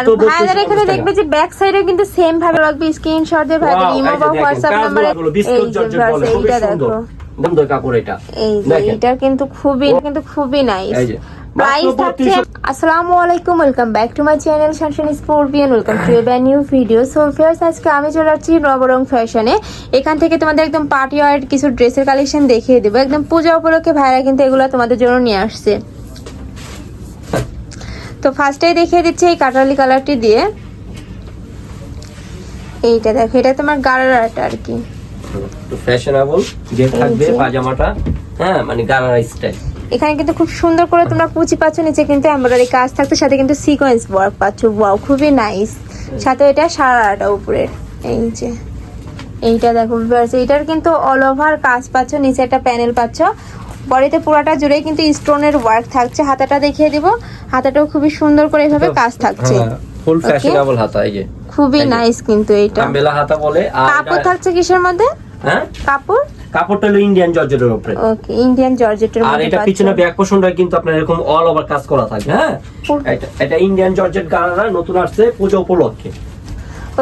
আর ভাইদের এখানে দেখবে যে ব্যাক সাইডেও কিন্তু সেম ভাবে রাখবে স্ক্রিনশট দিয়ে ভাইদের ইমো বা হোয়াটসঅ্যাপ কাজগুলো এই যে জর্জেট ভার্স বলে, খুবই এইটা দেখো। সুন্দর। কাপড় এটা। এই যে দেখেন। এটা কিন্তু খুবই কিন্তু খুবই নাইস প্রাইস থাকছে আসসালামু আলাইকুম welcome back to my channel Shanshan Sportian welcome to a new video so fierce আজকে আমি চলে আসছি নবরং ফ্যাশনে এখান থেকে তোমাদের একদম পার্টি ওয়ার কিছু ড্রেসের কালেকশন দেখিয়ে দেবো। একদম পূজা উপলক্ষে ভাইরা কিন্তু এগুলো তোমাদের জন্য নিয়ে আসছে। তো ফার্স্টেই দেখিয়ে দিচ্ছি এই কাটালি কালারটি দিয়ে। এইটা দেখো এটা তোমার গাড়ারাটা আর কি। ফ্যাশনেবল যে থাকবে পাজামাটা হ্যাঁ মানে গারারা স্টাইল এখানে কিন্তু খুব সুন্দর করে তোমরা কুচি পাচ্ছ নিচে কিন্তু এমব্রয়ডারি কাজ থাকতো সাথে কিন্তু সিকোয়েন্স ওয়ার্ক পাচ্ছ। ওয়াও খুবই নাইস সাথে এটা সারাটা উপরে। এই যে। এইটা দেখো viewers, এইটার কিন্তু অল ওভার কাজ পাচ্ছ নিচে একটা প্যানেল পাচ্ছ। বডিতে পুরাটা জুড়ে কিন্তু স্টোনের ওয়ার্ক থাকছে। হাতাটা দেখিয়ে দিব। হাতাটাও খুবই সুন্দর করে এভাবে কাজ থাকছে। ফুল ফ্যাশনেবল হাতা এই যে। খুবই নাইস কিন্তু এটা আম্বেলা হাতা বলে আর কাপড় থাকছে কিসের মধ্যে? হ্যাঁ? কাপড়? কাপড়টা হলো ইন্ডিয়ান জর্জেটের উপরে। ওকে ইন্ডিয়ান জর্জেটের আর এটা। পিছনে ব্যাক পোর্শনটা কিন্তু আপনার এরকম অল ওভার কাজ করা থাকে হ্যাঁ? এটা এটা ইন্ডিয়ান জর্জেট গারারা নতুন আসছে পূজা উপলক্ষে।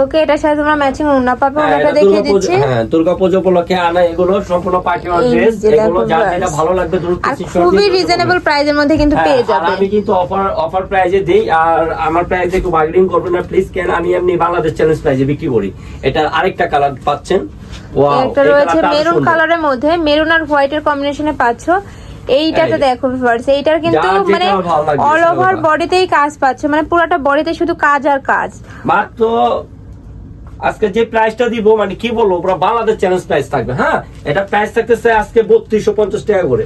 ওকে এটার সাথে তোমরা ম্যাচিং ওড়না পাবে হ্যাঁ, ওড়নাটা দেখিয়ে দিচ্ছি। হ্যাঁ দুর্গাপূজা উপলক্ষে আনা এগুলো সম্পূর্ণ পার্টি ওয়ার ড্রেস এগুলো guys। যেটা ভালো লাগবে দ্রুত আর খুবই রিজনেবল প্রাইজের মধ্যে কিন্তু হ্যাঁ, পেয়ে যাবে। আমি কিন্তু অফার অফার প্রাইজে দেই আর আমার প্রাইজে একটু বার্গেনিং করবেন না প্লিজ কেন আমি এমনি বাংলাদেশ চ্যালেঞ্জ প্রাইজে বিক্রি করি। এটা আরেকটা কালার পাচ্ছেন। ওয়াও একটা রয়েছে মেরুন কালারের মধ্যে মেরুন আর হোয়াইটের কম্বিনেশনে পাচ্ছ। এইটাতে দেখো ভিউয়ার্স এইটার কিন্তু মানে অল ওভার বডিতেই কাজ পাচ্ছ মানে পুরোটা বডিতে শুধু কাজ আর কাজ। মাত্র আজকে যে প্রাইসটা দিব মানে কি বলব পুরো বাংলাদেশ চ্যালেঞ্জ প্রাইস থাকবে হ্যাঁ? এটা প্রাইস থাকতেছে আজকে বত্রিশশো পঞ্চাশ টাকা করে।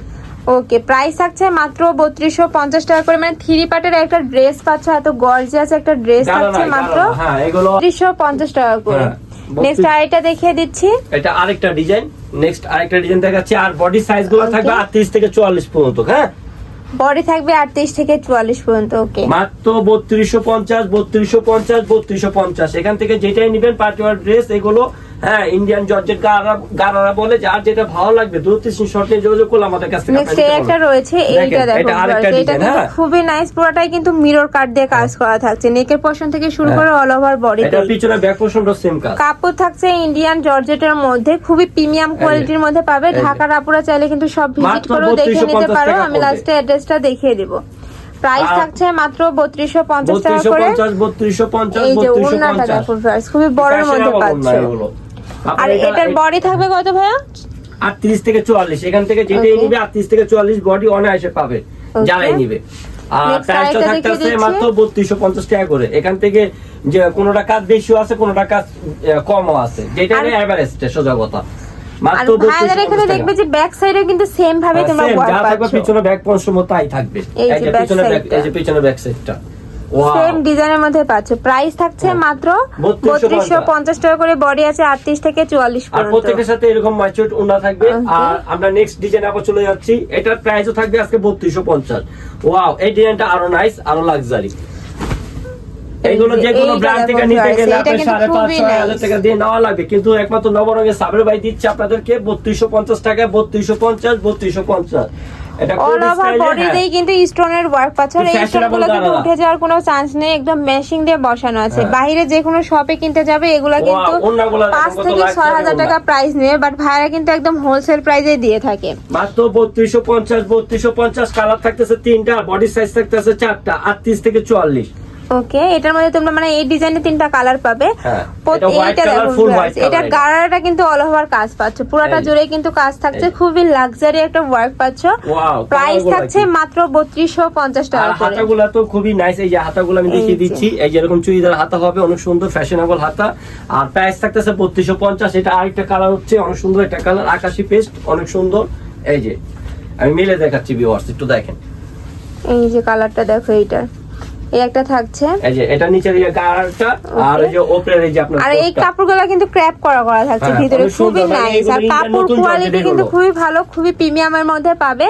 ওকে প্রাইস থাকছে মাত্র বত্রিশশো পঞ্চাশ টাকা করে মানে থ্রি পার্টের একটা ড্রেস পাচ্ছ এত গর্জিয়াস একটা ড্রেস থাকছে মাত্র হ্যাঁ এগুলো বত্রিশশো পঞ্চাশ টাকা করে। হ্যাঁ, নেক্সট 32 আরেকটা দেখিয়ে দিচ্ছি। এটা আরেকটা ডিজাইন নেক্সট আরেকটা ডিজাইন দেখাচ্ছি আর বডি সাইজগুলো থাকবে আটত্রিশ থেকে চুয়াল্লিশ পর্যন্ত হ্যাঁ? বডি থাকবে আটত্রিশ থেকে চুয়াল্লিশ পর্যন্ত ওকে মাত্র বত্রিশশো পঞ্চাশ বত্রিশশো পঞ্চাশ বত্রিশশো পঞ্চাশ। এখান থেকে যেটাই নিবেন পার্টি ড্রেস এগুলো হ্যাঁ ইন্ডিয়ান জর্জেট গারারা বলে যার যেটা ভালো লাগবে দ্রুত স্ক্রিনশট নিয়ে যোগাযোগ করলে আমাদের কাছ নেক্সট একটা রয়েছে এইটা দেখো এটা কিন্তু হ্যাঁ। খুবই নাইস পুরোটাই কিন্তু মিরর কাট দিয়ে কাজ করা থাকছে নেকের পোর্শন থেকে শুরু হ্যাঁ। করে অল ওভার বডি এটা পিছনে ব্যাক পোর্শনটা সেম কাজ। কাপড় থাকছে ইন্ডিয়ান জর্জেটের মধ্যে খুবই প্রিমিয়াম কোয়ালিটির মধ্যে পাবে। ঢাকার আপুরা চাইলে কিন্তু সব ভিজিট করেও দেখে নিতে পারো। আমি। লাস্টে অ্যাড্রেসটা দেখিয়ে দিব। প্রাইস থাকছে মাত্র বত্রিশশো পঞ্চাশ টাকা করে। এই যে দেখো খুবই বড়ের মধ্যে পাচ্ছ। আর এটার বডি থাকবে কত ভাইয়া? আটত্রিশ থেকে চুয়াল্লিশ। এখান থেকে যেটাই নিবে আটত্রিশ থেকে চুয়াল্লিশ বডি অনায়াসে পাবে. যারাই নিবে। আর প্রাইসটা থাকতেছে মাত্র বত্রিশশো পঞ্চাশ টাকা করে। এখান থেকে যে কোনোটা কাজ বেশিও আছে কোনোটা কাজ কমও আছে। যেটা এভারেজটা সোজা কথা। মাত্র এখানে দেখবে যে ব্যাক সাইডেও কিন্তু সেম ভাবে হ্যাঁ, তোমরা ওয়ার্ক যা থাকবে পাচ্ছ। পিছনে ব্যাক পঞ্চম তাই থাকবে। এই যে পিছনে ব্যাক। এই যে পিছনে ব্যাক সাইডটা সেম ডিজাইনের মধ্যে পাচ্ছ। প্রাইস থাকছে হ্যাঁ। মাত্র বত্রিশশো পঞ্চাশ। টাকা করে বডি আছে আটত্রিশ থেকে চুয়াল্লিশ আর প্রত্যেকের সাথে এরকম থাকবে। আর আমরা নেক্সট ডিজাইন আবার চলে যাচ্ছি। এটার প্রাইসও থাকবে আজকে বত্রিশশো পঞ্চাশ। ওয়াও এই ডিজাইনটা আরও নাইস আরও লাক্সারি এইগুলো এই যে- যে কোনো ব্র্যান্ড থেকে নিতে গেলে আপনার কিন্তু সাড়ে পাঁচ ছয় হাজার টাকা দিয়ে নেওয়া লাগবে। কিন্তু একমাত্র নবরঙের সাবের ভাই দিচ্ছে আপনাদেরকে বত্রিশশো পঞ্চাশ টাকা বত্রিশশো পঞ্চাশ বত্রিশশো পঞ্চাশ। এটা অল ওভার বডিতেই হ্যাঁ। কিন্তু স্টোনের ওয়ার্ক পাচ্ছ। আর এই স্টোনগুলো কিন্তু উঠে যাওয়ার কোনো চান্স নেই একদম মেশিং দিয়ে বসানো আছে। হ্যাঁ। বাইরে যে কোনো শপে কিনতে যাবে এগুলা কিন্তু পাঁচ থেকে ছ ছয় হাজার টাকা প্রাইস নেবে বাট ভাইরা কিন্তু একদম হোলসেল প্রাইসে দিয়ে থাকে। মাত্র বত্রিশশো পঞ্চাশ বত্রিশশো পঞ্চাশ কালার থাকতেছে তিনটা বডি সাইজ থাকতেছে চারটা আটত্রিশ থেকে চুয়াল্লিশ। ওকে এটার মধ্যে তোমরা মানে এই ডিজাইনে তিনটা কালার পাবে। হ্যাঁ, এটা এইটা। গাড়াটা কিন্তু অল ওভার কাজ পাচ্ছ। পুরোটা জুড়ে কিন্তু কাজ থাকছে। খুবই লাক্সারি একটা ওয়ার্ক পাচ্ছ। প্রাইস থাকছে মাত্র বত্রিশশো পঞ্চাশ আর টাকা করে। হাতাগুলা তো খুবই নাইস এই যে হাতাগুলো আমি দেখিয়ে দিচ্ছি। এই যে এরকম চুড়িদার হাতা হবে অনেক সুন্দর ফ্যাশনেবল হাতা। আর প্রাইস থাকতেছে বত্রিশশো পঞ্চাশ। এটা আরেকটা কালার হচ্ছে অনেক সুন্দর একটা কালার আকাশি পেস্ট অনেক সুন্দর। এই যে আমি মিলে দেখাচ্ছি ভিউয়ার্স একটু দেখেন। এই যে কালারটা দেখো এইটা এই একটা থাকছে। এই যে এটা নিচের এই আর এই যে উপরের এই যে আপনার আর এই কাপড়গুলো কিন্তু ক্র্যাপ করা করা থাকছে হ্যাঁ, ভিতরে খুবই মানে নাইস আর এগুলো কাপড় কোয়ালিটি কিন্তু খুবই ভালো খুবই প্রিমিয়ামের মধ্যে পাবে।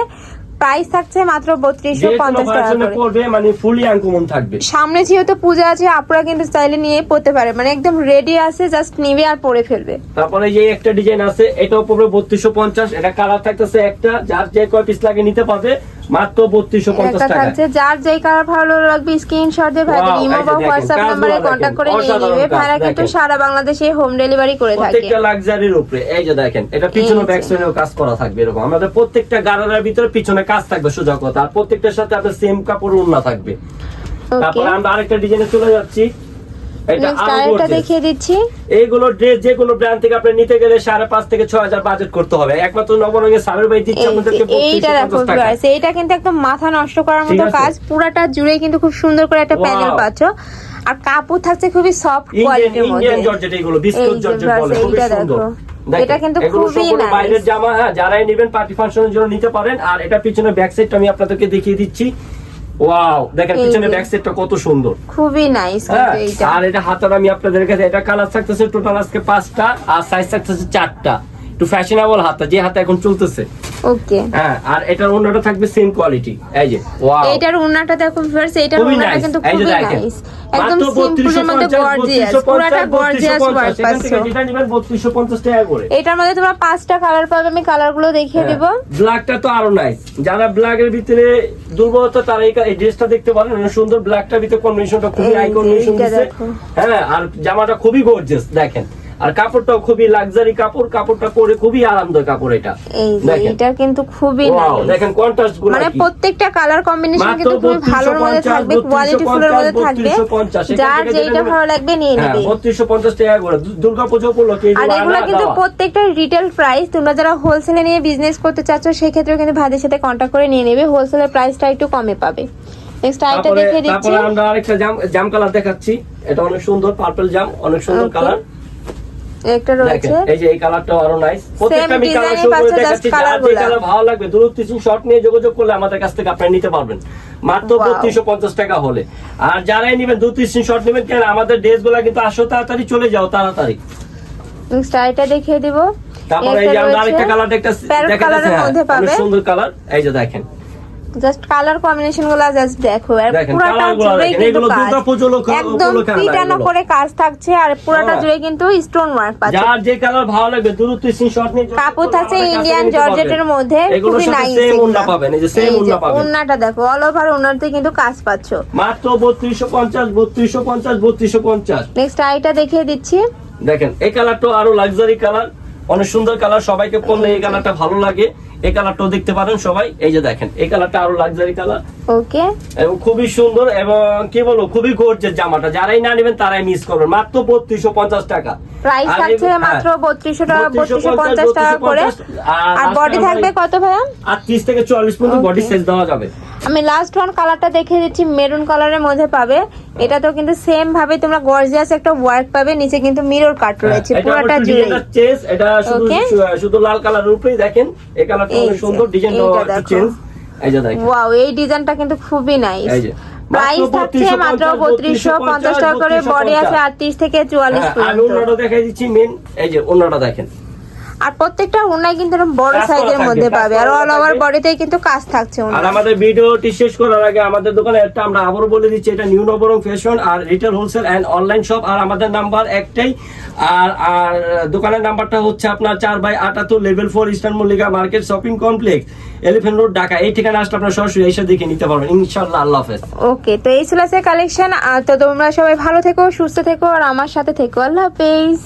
প্রাইস থাকছে মাত্র বত্রিশশো পঞ্চাশ টাকা পড়বে মানে ফুলি আনকমন থাকবে। সামনে যেহেতু পূজা আছে আপুরা কিন্তু স্টাইলে নিয়ে পড়তে পারে। মানে একদম রেডি আছে জাস্ট নিবে আর পরে ফেলবে। তারপরে যে একটা ডিজাইন আছে এটাও পড়বে বত্রিশশো পঞ্চাশ। এটা কালার থাকতেছে একটা যার যে কয় পিস লাগে নিতে পারবে মাত্র বত্রিশশো পঞ্চাশ টাকা যার যেই কালার ভালো লাগবে স্ক্রিনশট দিয়ে ভাইদের ইমো বা হোয়াটসঅ্যাপ নাম্বারে কন্ট্যাক্ট করে নিয়ে নেবে। ভাইরা কিন্তু সারা বাংলাদেশে হোম ডেলিভারি করে থাকে। প্রত্যেকটা লাক্সারির উপরে। এই যে দেখেন এটা পিছনে ব্যাক সাইডেও কাজ করা থাকবে এরকম। আমাদের প্রত্যেকটা গারার ভিতরে পিছনে কাজ থাকবে সোজা কথা। আর প্রত্যেকটার সাথে আপনার সেম কাপড় উন্না থাকবে। তারপরে আমরা আরেকটা ডিজাইনে চলে যাচ্ছি। এটা দেখিয়ে দিচ্ছি। এইগুলো ড্রেস ব্র্যান্ড থেকে আপনি নিতে গেলে সাড়ে পাঁচ থেকে ছয় হাজার বাজেট করতে হবে। একমাত্র নবরঙের সাবের ভাই দিচ্ছে এইটা দেখো 3250 এইটা কিন্তু একদম মাথা নষ্ট করার মতো কাজ। পুরাটা জুড়ে কিন্তু খুব সুন্দর করে একটা. প্যানেল পাচ্ছ। আর কাপড় থাকছে খুবই সফট কোয়ালিটির মধ্যে। ইন্ডিয়ান জর্জেট এগুলো বিস্কুট জর্জেট বলে এইটা সুন্দর। এটা কিন্তু খুবই সম্পূর্ণ বাইরের জামা হ্যাঁ যারাই নেবেন পার্টি ফাংশনের জন্য নিতে পারেন। আর এটা পিছনে ব্যাক সাইডটা আমি আপনাদেরকে দেখিয়ে দিচ্ছি। ওয়াও দেখেন পিছনে। ব্যাক সাইডটা কত সুন্দর। খুবই নাইস হ্যাঁ কিন্তু এইটা। আর এটা হাতার আমি আপনাদের কাছে এটা কালার থাকতেছে টোটাল আজকে পাঁচটা আর সাইজ থাকতেছে চারটা। একটু ফ্যাশনেবল হাতা যে হাতা এখন চলতেছে। ওকে হ্যাঁ আর এটার অন্যটা থাকবে সেম কোয়ালিটি এই যে ওয়াও এইটার উন্নাটা দেখো ভিউয়ার্স উন্নাটা nice। কিন্তু খুবই নাইস একদম সিম্পলের মধ্যে গর্জিয়াস পুরাটা গর্জিয়াস ওয়ার্ক পাচ্ছো। নেবেন 3250 টাকা করে। এটার মধ্যে তোমরা পাঁচটা কালার পাবে আমি কালারগুলো দেখিয়ে দিব। ব্ল্যাকটা তো আরও নাইস যারা ব্ল্যাক এর ভিতরে দুর্বলতা তারা এই ড্রেসটা দেখতে পারেন সুন্দর ব্ল্যাকটার ভিতরে কম্বিনেশনটা খুবই কম্বিনেশন এইটা হ্যাঁ আর জামাটা খুবই গর্জিয়াস দেখেন। আর কাপড়টাও খুবই লাক্সারি কাপড় কাপড়টা পরে খুবই আরামদায়ক কাপড় এটা। এটা কিন্তু খুবই দেখেন কন্ট্রাস্টগুলো মানে প্রত্যেকটা কালার কম্বিনেশন কিন্তু খুবই ভালোর মধ্যে থাকবে কোয়ালিটি ফুলের মধ্যে থাকবে। 3250, যার যেটা ভালো লাগবে নিয়ে হ্যাঁ নেবে। বত্রিশশো পঞ্চাশ টাকা করে দুর্গাপুজো উপলক্ষে আর এগুলো কিন্তু প্রত্যেকটা রিটেল প্রাইস তোমরা যারা হোলসেলে নিয়ে বিজনেস করতে চাচ্ছ সেই ক্ষেত্রে কিন্তু ভাইদের সাথে কন্ট্যাক্ট করে নিয়ে নেবে। হোলসেলের প্রাইসটা একটু কমে পাবে। নেক্সট আইটা তারপরে দিচ্ছি। তারপরে আমরা আরেকটা জাম জাম কালার দেখাচ্ছি। এটা অনেক সুন্দর পার্পল জাম অনেক সুন্দর কালার একটা দেখেন রয়েছে এই যে এই কালারটাও আরও নাইস প্রত্যেকটা আমি কালার শো করে দেখাচ্ছি যার যে কালার ভালো লাগবে দূরত্ব সিং শর্ট নিয়ে যোগাযোগ করলে আমাদের কাছ থেকে নিতে পারবেন। মাত্র বত্রিশশো পঞ্চাশ টাকা হলে। আর যারাই নেবেন দু তিন শর্ট নেবেন কেন আমাদের ড্রেসগুলা কিন্তু আসো তাড়াতাড়ি চলে যাও তাড়াতাড়ি। আইটা দেখিয়ে দিব। তারপরে এই যে আমরা আরেকটা কালার দেখাচ্ছি কালারের হ্যাঁ, সুন্দর কালার এই যে দেখেন। জাস্ট কালার কম্বিনেশনগুলো জাস্ট দেখো। আর পুরাটা জুড়ে কিন্তু কাজ। একদম পিটানো করে কাজ থাকছে আর পুরাটা হ্যাঁ। জুড়ে কিন্তু স্টোন ওয়ার্ক পাচ্ছে। যার যে কালার ভালো লাগবে নিয়ে কাপড় থাকছে ইন্ডিয়ান। জর্জেটের মধ্যে খুবই নাইস সেম উন্না পাবেন এই যে সেম উন্না পাবেন। উন্নাটা দেখো অল ওভার উন্নাতে কিন্তু কাজ পাচ্ছো। মাত্র বত্রিশশো পঞ্চাশ বত্রিশশো পঞ্চাশ বত্রিশশো পঞ্চাশ। নেক্সট আইটা দেখিয়ে দিচ্ছি। দেখেন এই কালারটা আরও লাক্সারি কালার অনেক সুন্দর কালার সবাইকে পরলে এই কালারটা ভালো লাগে। এই কালারটাও দেখতে পারেন সবাই। এই যে দেখেন এই কালারটা আরও লাক্সারি কালার। ওকে। এবং খুবই সুন্দর এবং কি বলব খুবই গর্জের জামাটা। যারাই না নেবেন তারাই মিস করবেন। মাত্র বত্রিশশো পঞ্চাশ টাকা। প্রাইস থাকছে মাত্র হ্যাঁ। বত্রিশশো টাকা 3250, বত্রিশশো পঞ্চাশ টাকা করে। আর আর বডি থাকবে কত ভাইয়া? আটত্রিশ থেকে চুয়াল্লিশ পর্যন্ত বডি সাইজ দেওয়া যাবে। আমি লাস্ট ওয়ান কালারটা দেখিয়ে দিচ্ছি মেরুন কালারের মধ্যে পাবে। এটা তো কিন্তু সেম ভাবে তোমরা গর্জিয়াস একটা ওয়ার্ক পাবে নিচে কিন্তু মিরর কাট রয়েছে হ্যাঁ, পুরোটা একটু জুড়ে এটা শুধু শুধু লাল কালারের উপরেই দেখেন এই কালারটা অনেক সুন্দর ডিজাইনটা চেঞ্জ এই যে দেখেন। ওয়াও এই ডিজাইনটা কিন্তু খুবই নাইস এই যে। প্রাইস থাকছে মাত্র বত্রিশশো পঞ্চাশ টাকা করে বডি আছে 3250 আটত্রিশ থেকে চুয়াল্লিশ হ্যাঁ, আমি পর্যন্ত অন্যটা দেখাই দিচ্ছি মেন এই যে অন্যটা দেখেন। আর প্রত্যেকটা উন্নায় কিন্তু এরকম বড় সাইজের মধ্যে পাবে। আর অল ওভার। বডিতেই কিন্তু কাজ থাকছে আর আমাদের ভিডিওটি শেষ করার আগে আমাদের দোকানে একটা আমরা আবারও বলে দিচ্ছি এটা new Nabarang fashion R retail wholesale and online shop আর আমাদের নাম্বার একটাই। আর আর দোকানের নাম্বারটা হচ্ছে আপনার চার বাই আটাত্তর level four eastern Mallika market shopping complex elephant road Dhaka এই ঠিকানা আসলে আপনার সরাসরি এসে দেখে নিতে পারবেন। ইনশাল্লাহ আল্লাহ হাফেজ। ওকে তো এই ছিল কালেকশন তো তোমরা সবাই ভালো থেকো সুস্থ থেকো আর আমার সাথে থেকো। আল্লাহ হাফেজ।